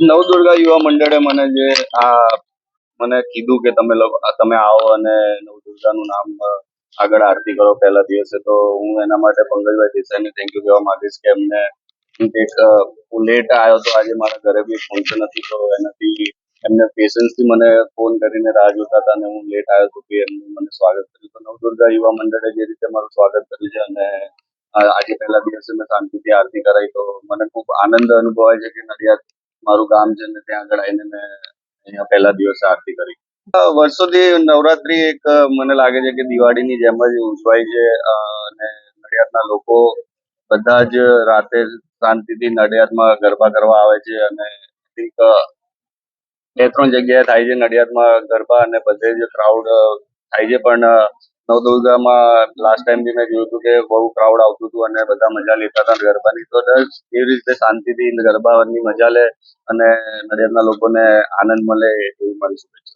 નવદુર્ગા યુવા મંડળે મને જે આ મને કીધું કે તમે તમે આવો અને નવદુર્ગાનું નામ આગળ આરતી કરો પહેલા દિવસે, તો હું એના માટે પંકજભાઈ દેસાઈને થેન્ક યુ કહેવા માંગીશ કે એમને એક હું લેટ આવ્યો તો આજે મારા ઘરે બી ફોન નથી, તો એનાથી એમને પેશન્સથી મને ફોન કરીને રાહ જોતા હતા અને હું લેટ આવ્યો તો બી એમનું મને સ્વાગત કર્યું. તો નવદુર્ગા યુવા મંડળે જે રીતે મારું સ્વાગત કર્યું છે અને આજે પહેલા દિવસે મેં શાંતિથી આરતી કરાઈ, તો મને ખૂબ આનંદ અનુભવાય છે કે નડિયાદ મારું ગામ છે ને ત્યાં આગળ આવીને મેં અહીંયા પહેલા દિવસે આરતી કરી. વર્ષોથી નવરાત્રી એક મને લાગે છે કે દિવાળીની જેમ જ ઉજવાય છે અને નડિયાદના લોકો બધા જ રાતે શાંતિથી નડિયાદમાં ગરબા કરવા આવે છે અને બે, ત્રણ જગ્યાએ થાય છે નડિયાદમાં ગરબા અને બધે જ ક્રાઉડ થાય છે. પણ નવદુર્ગામાં લાસ્ટ ટાઈમ બી મેં જોયું હતું કે બહુ ક્રાઉડ આવતું હતું અને બધા મજા લેતા હતા ગરબાની. તો દસ એવી રીતે શાંતિથી ગરબાની મજા લે અને નડિયાદના લોકોને આનંદ મળે એવી મારી શુભેચ્છા